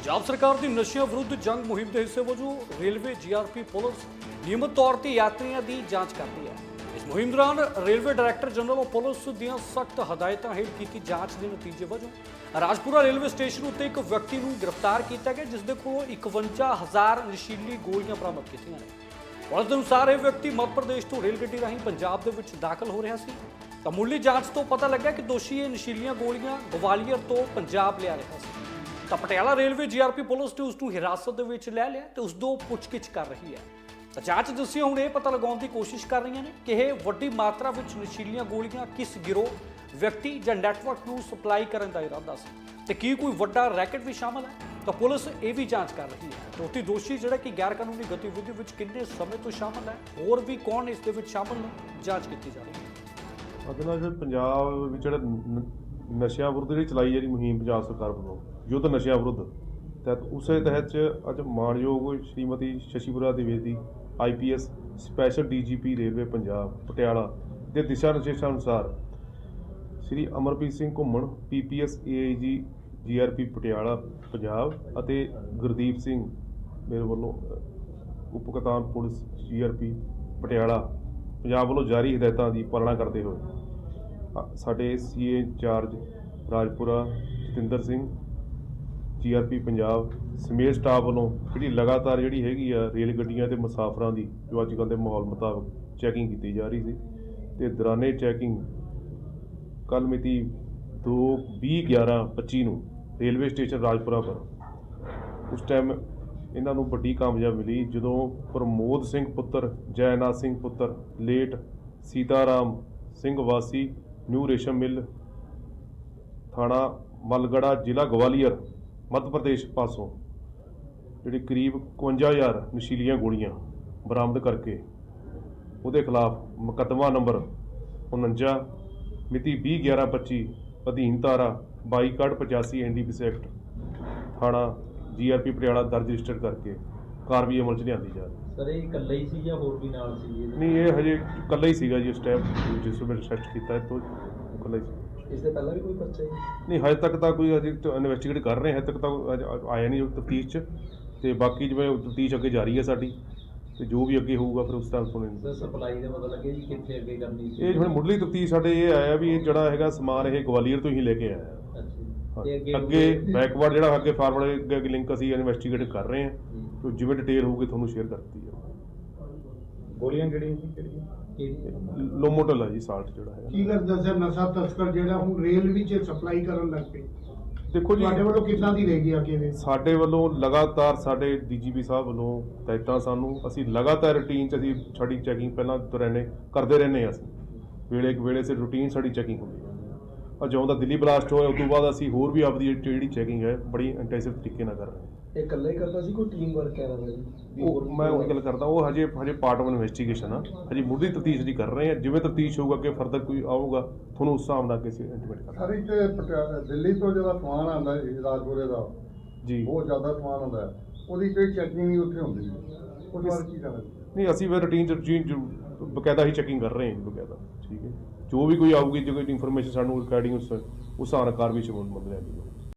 ਪੰਜਾਬ ਸਰਕਾਰ ਦੀ ਨਸ਼ਿਆਂ ਵਿਰੁੱਧ ਜੰਗ ਮੁਹਿੰਮ ਦੇ ਹਿੱਸੇ ਵਜੋਂ ਰੇਲਵੇ ਜੀਆਰਪੀ ਪੁਲਿਸ ਨਿਯਮਤ ਤੌਰ ਤੇ ਯਾਤਰੀਆਂ ਦੀ ਜਾਂਚ ਕਰਦੀ ਹੈ। ਇਸ ਮੁਹਿੰਮ ਦੌਰਾਨ railway director general of police ਦੀਆਂ ਸਖਤ ਹਦਾਇਤਾਂ ਹੇਠ ਕੀਤੀ ਜਾਂਚ ਦੇ ਨਤੀਜੇ ਵਜੋਂ ਰਾਜਪੁਰਾ ਰੇਲਵੇ ਸਟੇਸ਼ਨ ਉੱਤੇ ਇੱਕ ਵਿਅਕਤੀ ਨੂੰ ਗ੍ਰਿਫਤਾਰ ਕੀਤਾ ਗਿਆ ਜਿਸ ਦੇ ਕੋਲੋਂ 51000 ਨਸ਼ੀਲੀ ਗੋਲੀਆਂ ਬਰਾਮਦ ਕੀਤੀਆਂ ਨੇ। ਪੁਲਿਸ ਦੇ ਅਨੁਸਾਰ ਇਹ ਵਿਅਕਤੀ ਮੱਧ ਪ੍ਰਦੇਸ਼ ਤੋਂ ਰੇਲ ਗੱਡੀ ਰਾਹੀਂ ਪੰਜਾਬ ਦੇ ਵਿੱਚ ਦਾਖਲ ਹੋ ਰਿਹਾ ਸੀ। ਤਾਂ ਮੁੱਢਲੀ ਜਾਂਚ ਤੋਂ ਪਤਾ ਲੱਗਾ ਕਿ ਦੋਸ਼ੀ ਇਹ ਨਸ਼ੀਲੀਆਂ ਗੋਲੀਆਂ ਗਵਾਲੀਅਰ ਤੋਂ ਪੰਜਾਬ ਲਿਆ ਰਿਹਾ ਸੀ। ਤਾਂ ਪਟਿਆਲਾ ਰੇਲਵੇ ਜੀਆਰਪੀ ਪੁਲਿਸ ਨੇ ਉਸ ਨੂੰ ਹਿਰਾਸਤ ਦੇ ਵਿੱਚ ਲੈ ਲਿਆ ਤੇ ਉਸ ਤੋਂ ਪੁੱਛਗਿੱਛ ਕਰ ਰਹੀ ਹੈ। ਤਾਂ ਜਾਂਚ ਏਜੰਸੀਆਂ ਹੁਣ ਇਹ ਪਤਾ ਲਗਾਉਣ ਦੀ ਕੋਸ਼ਿਸ਼ ਕਰ ਰਹੀਆਂ ਨੇ ਕਿ ਇਹ ਵੱਡੀ ਮਾਤਰਾ ਵਿੱਚ ਨਸ਼ੀਲੀਆਂ ਗੋਲੀਆਂ ਕਿਸ ਗਿਰੋਹ ਵਿਅਕਤੀ ਜਾਂ ਨੈਟਵਰਕ ਨੂੰ ਸਪਲਾਈ ਕਰਨ ਦਾ ਇਰਾਦਾ ਸੀ ਤੇ ਕੀ ਕੋਈ ਵੱਡਾ ਰੈਕਟ ਵੀ ਸ਼ਾਮਲ ਹੈ? ਤਾਂ ਪੁਲਿਸ ਇਹ ਵੀ ਜਾਂਚ ਕਰ ਰਹੀ ਹੈ। ਦੋਤੀ ਦੋਸ਼ੀ ਜਿਹੜਾ ਕਿ ਗੈਰ ਕਾਨੂੰਨੀ ਗਤੀਵਿਧੀ ਵਿੱਚ ਕਿੰਨੇ ਸਮੇਂ ਤੋਂ ਸ਼ਾਮਲ ਹੈ, ਹੋਰ ਵੀ ਕੌਣ ਇਸ ਦੇ ਵਿੱਚ ਸ਼ਾਮਲ ਨੇ, ਜਾਂਚ ਕੀਤੀ ਜਾ ਰਹੀ ਹੈ। ਉਹਦੇ ਜਿਹੜਾ ਪੰਜਾਬ ਵਿੱਚ ਜਿਹੜਾ ਨਸ਼ਿਆਂ ਵਿਰੁੱਧ ਜਿਹੜੀ ਚਲਾਈ ਜਾ ਰਹੀ ਮੁਹਿੰਮ ਪੰਜਾਬ ਸਰਕਾਰ ਵੱਲੋਂ ਯੁੱਧ ਨਸ਼ਿਆਂ ਵਿਰੁੱਧ। ਤਹਿਤ ਉਸੇ ਤਹਿਤ 'ਚ ਅੱਜ ਮਾਨਯੋਗ Shrimati Shashipura Dwivedi IPS special DGP railway Punjab Patiala ਦੇ ਦਿਸ਼ਾ ਨਿਰਦੇਸ਼ਾਂ ਅਨੁਸਾਰ Shri Amarpreet Singh Ghuman PPS AIG GRP Patiala Punjab ਅਤੇ ਗੁਰਦੀਪ ਸਿੰਘ ਮੇਰੇ ਵੱਲੋਂ ਅ, ਉਪ ਕਪਤਾਨ ਪੁਲਿਸ ਜੀਆਰਪੀ ਪਟਿਆਲਾ ਪੰਜਾਬ ਵੱਲੋਂ ਜਾਰੀ ਹਦਾਇਤਾਂ ਦੀ ਪਾਲਣਾ ਕਰਦੇ ਹੋਏ। ਸਾਡੇ CA incharge Rajpura Jatinder Singh, GRP Punjab, ਸਮੇਤ ਸਟਾਫ ਵੱਲੋਂ ਜਿਹੜੀ ਲਗਾਤਾਰ ਜਿਹੜੀ ਹੈਗੀ ਆ ਰੇਲ ਗੱਡੀਆਂ ਤੇ ਮੁਸਾਫਰਾਂ ਦੀ, ਜੋ ਅੱਜ ਕੱਲ੍ਹ ਦੇ ਮਾਹੌਲ ਮੁਤਾਬਕ ਚੈਕਿੰਗ ਕੀਤੀ ਜਾ ਰਹੀ ਸੀ ਤੇ ਦੌਰਾਨੇ ਚੈਕਿੰਗ ਕੱਲ੍ਹ ਮਿਤੀ 2 20 11 25 ਨੂੰ ਰੇਲਵੇ ਸਟੇਸ਼ਨ ਰਾਜਪੁਰਾ ਪਰ ਉਸ ਟਾਈਮ ਇਹਨਾਂ ਨੂੰ ਵੱਡੀ ਕਾਮਯਾਬ ਮਿਲੀ, ਜਦੋਂ ਪ੍ਰਮੋਦ ਸਿੰਘ ਪੁੱਤਰ, ਜੈਨਾਥ ਸਿੰਘ ਪੁੱਤਰ, ਲੇਟ ਸੀਤਾਰਾਮ ਸਿੰਘ ਵਾਸੀ ਨਿਊ ਰੇਸ਼ਮ ਮਿੱਲ, ਥਾਣਾ ਮਲਗੜਾ, ਜ਼ਿਲ੍ਹਾ ਗਵਾਲੀਅਰ, ਮੱਧ ਪ੍ਰਦੇਸ਼ ਪਾਸੋਂ, ਜਿਹੜੀ ਕਰੀਬ 51000 ਨਸ਼ੀਲੀਆਂ ਗੋਲੀਆਂ ਬਰਾਮਦ ਕਰਕੇ ਉਹਦੇ ਖਿਲਾਫ ਮੁਕੱਦਮਾ ਨੰਬਰ 49 ਮਿਤੀ 20/11/25 ਅਧੀਨ ਧਾਰਾ 22/85 ਐਨਡੀਪੀਸੀ ਐਕਟ ਥਾਣਾ ਜੀਆਰਪੀ ਪਟਿਆਲਾ ਦਰਜ ਰਜਿਸਟਰ ਕਰਕੇ ਕਾਰਵਾਈ ਅਮਲ 'ਚ ਲਿਆਂਦੀ ਜਾ ਰਹੀ ਸਰ ਇਹ ਇਕੱਲਾ ਹੀ ਸੀ ਜਾਂ ਹੋਰ ਵੀ ਨਾਲ ਸੀ ਇਹਦੇ? ਨਹੀਂ ਇਹ ਹਜੇ ਇਕੱਲਾ ਹੀ ਸੀਗਾ ਜੀ ਉਸ ਟਾਈਮ ਜਿਸ ਵੇਲੇ ਰਿਸਰਚ ਕੀਤਾ ਹੈ ਤੋਂ ਇਕੱਲਾ ਹੀ ਸੀ ਇਸ ਦੇ ਪਹਿਲਾਂ ਵੀ ਕੋਈ ਪਰਚਾ ਹੈ ਨਹੀਂ ਹਜੇ ਤੱਕ ਤਾਂ ਕੋਈ ਅਜੇ ਇਨਵੈਸਟੀਗੇਟ ਕਰ ਰਹੇ ਹਾਂ ਹਜੇ ਤੱਕ ਤਾਂ ਅਜੇ ਆਇਆ ਨਹੀਂ ਤਫਤੀਸ਼ 'ਚ ਤੇ ਬਾਕੀ ਜਿਵੇਂ ਤਫਤੀਸ਼ ਅੱਗੇ ਜਾਰੀ ਹੈ ਸਾਡੀ ਤੇ ਜੋ ਵੀ ਅੱਗੇ ਹੋਊਗਾ ਫਿਰ ਉਸ ਸਰ ਸੁਣੇਂਗੇ ਸਪਲਾਈ ਦਾ ਪਤਾ ਲੱਗਿਆ ਜੀ ਕਿੱਥੇ ਅੱਗੇ ਕਰਨੀ ਸੀ ਇਹ ਹੁਣ ਮੁੱਢਲੀ ਤਫਤੀਸ਼ ਸਾਡੇ ਇਹ ਆਇਆ ਵੀ ਇਹ ਜਿਹੜਾ ਹੈਗਾ ਸਮਾਨ ਇਹ ਗਵਾਲੀਅਰ ਤੋਂ ਹੀ ਲੈ ਕੇ ਆਇਆ ਅੱਛਾ ਜੀ। ਹਾਂ। ਤੇ ਅੱਗੇ ਅੱਗੇ ਬੈਕਵਰਡ ਜਿਹੜਾ ਅੱਗੇ ਫਾਰਵਰਡ ਅੱਗੇ ਲਿੰਕ ਅਸੀਂ ਇਨਵੈਸਟੀਗੇਟ ਕਰ ਰਹੇ ਹੂੰ। ਤੇ ਜਿਵੇਂ ਡਿਟੇਲ ਹੋਊਗੀ ਤੁਹਾਨੂੰ ਸ਼ੇਅਰ ਕਰਤੀ ਹੈ ਗੋਲੀਆਂ ਕਿਹੜੀਆਂ ਸੀ ਕਿਹੜੀਆਂ? ਕਿਹੜੀ ਲੋਮੋਟਲ ਹੈ ਜੀ ਸਾਲਟ ਜਿਹੜਾ ਹੈਗਾ। ਕੀ ਲੱਗਦਾ ਸਰ ਨਸ਼ਾ ਤਸਕਰ ਜਿਹੜਾ ਹੁਣ ਰੇਲ ਵਿੱਚ ਸਪਲਾਈ ਕਰਨ ਲੱਗ ਪਏ। ਦੇਖੋ ਜੀ ਤੁਹਾਡੇ ਵੱਲੋਂ ਕਿੱਦਾਂ ਦੀ ਰਹੇਗੀ ਅੱਗੇ ਦੇ? ਸਾਡੇ ਵੱਲੋਂ ਲਗਾਤਾਰ ਸਾਡੇ ਡੀਜੀਪੀ ਸਾਹਿਬ ਵੱਲੋਂ ਹਦਾਇਤਾਂ ਸਾਨੂੰ ਅਸੀਂ ਲਗਾਤਾਰ ਰੂਟੀਨ ਚ ਅਸੀਂ ਸਾਡੀ ਚੈਕਿੰਗ ਪਹਿਲਾਂ ਤੋਂ ਰਹਿੰਦੇ ਕਰਦੇ ਰਹਿੰਦੇ ਹਾਂ ਅਸੀਂ। ਵੇਲੇ ਵੇਲੇ ਸੇ ਰੂਟੀਨ ਸਾਡੀ ਚੈਕਿੰਗ ਹੁੰਦੀ ਹੈ। ਔਰ ਜਦੋਂ ਦਾ ਦਿੱਲੀ ਬਲਾਸਟ ਹੋਇਆ ਉਸ ਤੋਂ ਬਾਅਦ ਅਸੀਂ ਹੋਰ ਵੀ ਆਪਦੀ ਜਿਹੜੀ ਚੈਕਿੰਗ ਹੈ ਬੜੀ ਇੰਟੈਂਸਿਵ ਤਰੀਕੇ ਨਾਲ ਕਰ ਰਹੇ ਹਾਂ। ਇਹ ਇਕੱਲਾ ਹੀ ਕਰਦਾ ਸੀ ਕੋਈ ਟੀਮ ਵਰਕ ਕਰ ਰਿਹਾ ਜੀ ਉਹ ਮੈਂ ਉਹੀ ਗੱਲ ਕਰਦਾ ਉਹ ਹਜੇ ਹਜੇ ਪਾਰਟ ਆਫ ਇਨਵੈਸਟੀਗੇਸ਼ਨ ਆ। ਹਜੇ ਮੁੱਢਲੀ ਤਫਤੀਸ਼ ਦੀ ਕਰ ਰਹੇ ਹਾਂ ਜਿਵੇਂ ਤਫਤੀਸ਼ ਹੋਊਗਾ ਕਿ ਫਰਦਰ ਕੋਈ ਆਊਗਾ ਤੁਹਾਨੂੰ ਉਸ ਹਿਸਾਬ ਨਾਲ ਕਿਸੇ ਇੰਟੀਮੇਟ ਕਰਾਂਗੇ। ਸਰ ਇੱਥੇ ਪਟਿਆ- ਦਿੱਲੀ ਤੋਂ ਜਿਹੜਾ ਸਮਾਨ ਆਉਂਦਾ ਹੈ ਰਾਜਪੁਰੇ ਦਾ ਜੀ। ਬਹੁਤ ਜ਼ਿਆਦਾ ਸਮਾਨ ਆਉਂਦਾ ਹੈ। ਉਹਦੀ ਕੋਈ ਚੈਕਿੰਗ ਨਹੀਂ ਉੱਥੇ ਹੁੰਦੀ। ਉਸ ਬਾਰੇ ਕੀ ਕਹਿਣਾ ਨਹੀਂ ਅਸੀਂ ਫਿਰ ਰੂਟੀਨ ਚ ਰੂਟੀਨ ਬਕਾਇਦਾ ਹੀ ਚੈਕਿੰਗ ਕਰ ਰਹੇ ਹਾਂ ਬਕਾਇਦਾ ਠੀਕ ਹੈ। ਜੋ ਵੀ ਕੋਈ ਆਊਗੀ ਜੋ ਕੋਈ ਇਨਫੋਰਮੇਸ਼ਨ ਸਾਨੂੰ ਰਿਕਾਰਡਿੰਗ ਉਸ ਉਸ ਨਾਲ ਕਾਰਵਾਈ ਚ ਮੁੱਲ ਲਿਆ ਜਾਊਗਾ